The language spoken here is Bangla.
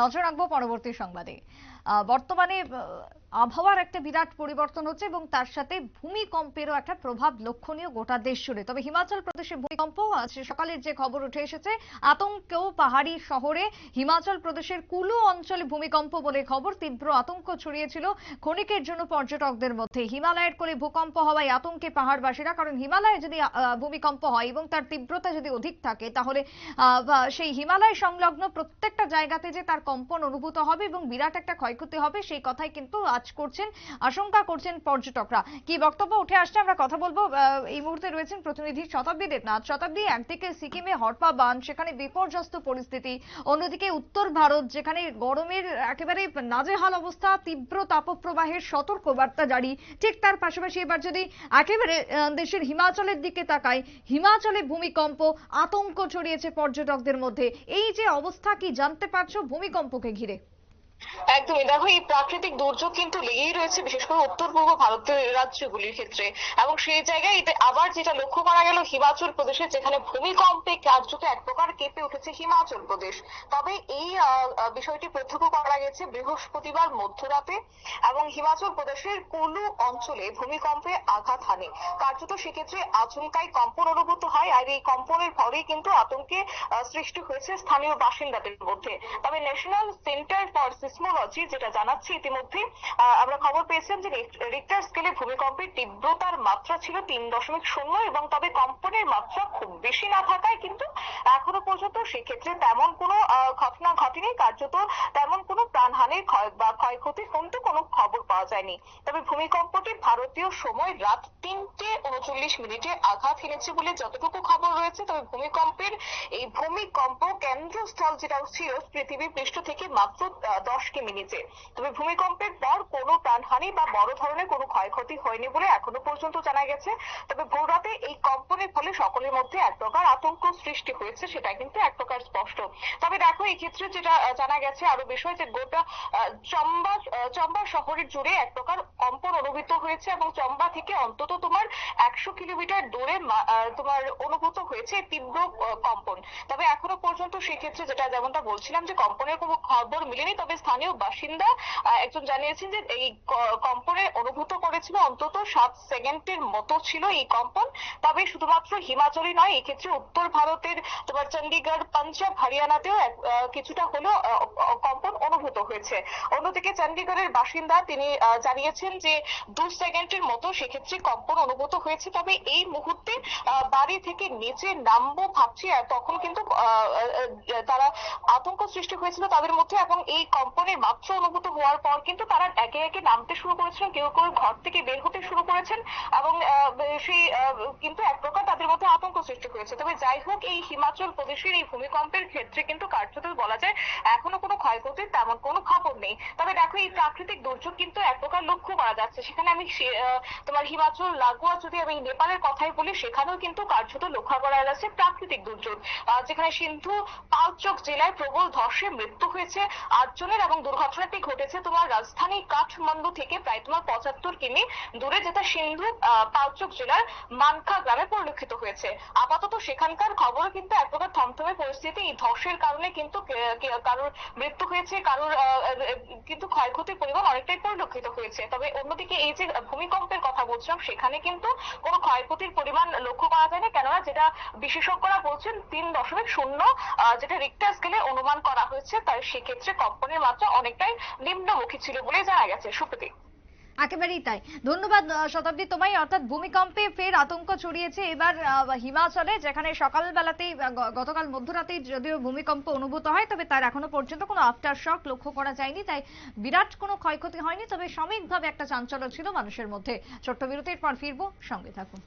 নজর রাখব পরবর্তী সংবাদে। বর্তমানে আবহাওয়ার একটা বিরাট পরিবর্তন হচ্ছে এবং তার সাথে ভূমিকম্পেরও একটা প্রভাব লক্ষণীয় গোটা দেশ জুড়ে। তবে হিমাচল প্রদেশে ভূমিকম্প আজ সকালের যে খবর উঠে এসেছে, আতঙ্কেও পাহাড়ি শহরে। হিমাচল প্রদেশের কুলু অঞ্চলে ভূমিকম্প বলে খবর, তীব্র আতঙ্ক ছড়িয়েছিল ক্ষণিকের জন্য পর্যটকদের মধ্যে। হিমালয়ের কোলে ভূকম্প হওয়ায় আতঙ্কে পাহাড়বাসীরা, কারণ হিমালয়ে যদি ভূমিকম্প হয় এবং তার তীব্রতা যদি অধিক থাকে, তাহলে সেই হিমালয় সংলগ্ন প্রত্যেকটা জায়গাতে যে তার কম্পন অনুভূত হবে এবং বিরাট একটা ক্ষয়ক্ষতি হবে, সেই কথাই কিন্তু আজ করছেন, আশঙ্কা করছেন পর্যটকরা। কি বক্তব্য উঠে আসছে, আমরা কথা বলব এই মুহূর্তে রয়েছেন প্রতিনিধি শতাব্দী দেবনাথ শতাব্দী, একদিকে সিকিমে হরপা বান, সেখানে বিপর্যস্ত পরিস্থিতি, অন্যদিকে উত্তর ভারত, যেখানে গরমের একেবারে নাজেহাল অবস্থা, তীব্র তাপপ্রবাহের সতর্ক বার্তা জারি। ঠিক তার পাশাপাশি এবার যদি একেবারে দেশের হিমাচলের দিকে তাকাই, হিমাচলে ভূমিকম্প, আতঙ্ক ছড়িয়েছে পর্যটকদের মধ্যে। এই যে অবস্থা, কি জানতে পারছ? ভূমিকম্পকে ঘিরে। একদমই। দেখো, এই প্রাকৃতিক দুর্যোগ কিন্তু লেগেই রয়েছে, বিশেষ করে উত্তর পূর্ব ভারতের রাজ্যগুলির ক্ষেত্রে। এবং সেই জায়গায় আবার যেটা লক্ষ্য করা গেল, হিমাচল প্রদেশে যেখানে ভূমিকম্পে কার্যত এক প্রকার কেঁপে উঠেছে হিমাচল প্রদেশ। তবে এই বিষয়টি প্রত্যক্ষ করা গেছে বৃহস্পতিবার মধ্যরাতে এবং হিমাচল প্রদেশের কুলু অঞ্চলে ভূমিকম্পে আঘাত হানে। কার্যত সেক্ষেত্রে আচমকাই কম্পন অনুভূত হয় আর এই কম্পনের ফলেই কিন্তু আতঙ্কে সৃষ্টি হয়েছে স্থানীয় বাসিন্দাদের মধ্যে। তবে ন্যাশনাল সেন্টার ফর সিসমোলজি যেটা জানাচ্ছে ইতিমধ্যে আমরা খবর পেয়েছিলাম যে রিক্টার স্কেলে ভূমিকম্পের তীব্রতার মাত্রা ছিল তিন দশমিক শূন্য এবং তবে কম্পনের মাত্রা খুব বেশি না থাকায় কিন্তু এখনও পর্যন্ত সেক্ষেত্রে তেমন কোনো ঘটনা ঘটেনি। কার্যত তেমন কোনো প্রাণহানির ক্ষয়, বা ক্ষয়ক্ষতির কিন্তু কোনো খবর পাওয়া যায়নি। তবে ভূমিকম্পটি ভারতীয় সময় রাত তিনটে উনচল্লিশ মিনিটে আঘাত হেনেছে বলে যতটুকু খবর রয়েছে, তবে ভূমিকম্পের এই ভূমিকম্প কেন্দ্রস্থল যেটা ছিল, পৃথিবীর পৃষ্ঠ থেকে মাত্র দশ কিমি নিচে তবে ভূমিকম্পের পর কোনো প্রাণহানি বা বড় ধরনের কোনো ক্ষয়ক্ষতি হয়নি বলে এখনও পর্যন্ত জানা গেছে। তবে ভোররাতে এই কম্পনের ফলে সকলের মধ্যে এক প্রকার আতঙ্ক সৃষ্টি হয়েছে সেটা কিন্তু এক প্রকার স্পষ্ট। তবে দেখো এই ক্ষেত্রে যেটা জানা গেছে আরও বিষয় যে গোটা চম্বা চম্বা শহরের জুড়ে এক প্রকার কম্পন অনুভূত হয়েছে এবং চম্বা থেকে অন্তত তোমার একশো কিলোমিটার দূরে তোমার অনুভূত হয়েছে তীব্র কম্পন। তবে এখনও পর্যন্ত সেক্ষেত্রে যেটা যেমনটা বলছিলাম যে কম্পনের কোনো খবর মিলেনি, তবে স্থানীয় বাসিন্দা একজন জানিয়েছেন যে এই ক- কম্পনে অনুভূত করেছিল অন্তত সাত সেকেন্ডের মতো ছিল এই কম্পন। তবে শুধুমাত্র হিমাচলই নয়, এক্ষেত্রে উত্তর ভারতের তোমার চণ্ডীগড় পাঞ্জাব, হরিয়ানাতেও কিছুটা হলেও কম্পন অনুভূত হয়েছে। অন্যদিকে চণ্ডীগড়ের বাসিন্দা, তিনি জানিয়েছেন যে দু সেকেন্ডের মতো সেক্ষেত্রে কম্পন অনুভূত হয়েছে। তবে এই মুহূর্তে বাড়ি থেকে নিচে নামবো ভাবছি তখন কিন্তু তারা আতঙ্ক সৃষ্টি হয়েছিল তাদের মধ্যে এবং এই কম্পনের মাত্রা অনুভূত হওয়ার পর কিন্তু তারা একে একে নামতে শুরু করেছেন, কেউ কেউ ঘর থেকে বের হতে শুরু করেছেন এবং সেই কিন্তু এক প্রকার তাদের মধ্যে আতঙ্ক সৃষ্টি হয়েছে তবে যাই হোক, এই হিমাচল প্রদেশের এই ভূমিকম্পের ক্ষেত্রে কিন্তু কার্যত বলা যায় এখনও কোনো ক্ষয়ক্ষতির তেমন কোনো খবর নেই। তবে দেখো, এই প্রাকৃতিক দুর্যোগ কিন্তু এক প্রকার লক্ষ্য করা যাচ্ছে। সেখানে আমি তোমার হিমাচল, লাগোয়া যদি আমি নেপালের কথাই বলি, সেখানেও কিন্তু কার্যত লক্ষ্য করা যাচ্ছে প্রাকৃতিক দুর্যোগ। যেখানে সিন্ধু পালচক জেলায় প্রবল ধসে মৃত্যু হয়েছে। আটজনের এবং দুর্ঘটনাটি ঘটেছে তোমার রাজধানী কাঠমান্ডু থেকে, প্রায় তোমার পঁচাত্তর কিমি দূরে, যেটা সিন্ধু পালচক জেলার মানখা গ্রামে পরিলক্ষিত হয়েছে। আপাতত সেখানকার খবরও কিন্তু এক প্রকার থমথমে পরিস্থিতি, এই ধসের কারণে কিন্তু কারোর মৃত্যু হয়েছে, কারোর কিন্তু ক্ষয়ক্ষতির পরিমাণ অনেকটাই পরিলক্ষিত হয়েছে। তবে অন্যদিকে এই যে ভূমিকম্পের কথা বলছিলাম, সেখানে কিন্তু কোনো ক্ষয়ক্ষতির পরিমাণ লক্ষ্য করা যায় না কেননা যেটা বিশেষজ্ঞরা বলছেন, তিন দশমিক শূন্য যেটা রিক্টার স্কেলে অনুমান করা হয়েছে, তাই সেক্ষেত্রে কম্পনের মাত্রা অনেকটাই নিম্নমুখী ছিল বলে জানা গেছে সুপ্রীতি একেবারেই তাই। ধন্যবাদ শতাব্দী তোমায়। অর্থাৎ ভূমিকম্পে ফের আতঙ্ক ছড়িয়েছে। এবার হিমাচলে, যেখানে সকালবেলাতেই গতকাল মধ্যরাতেই যদিও ভূমিকম্প অনুভূত হয়, তবে তার এখনও পর্যন্ত কোনো আফটার শক লক্ষ্য করা যায়নি। তাই বিরাট কোনো ক্ষয়ক্ষতি হয়নি, তবে সাময়িকভাবে একটা চাঞ্চল্য ছিল মানুষের মধ্যে। ছোট্ট বিরতির পর ফিরবো। সঙ্গে থাকুন।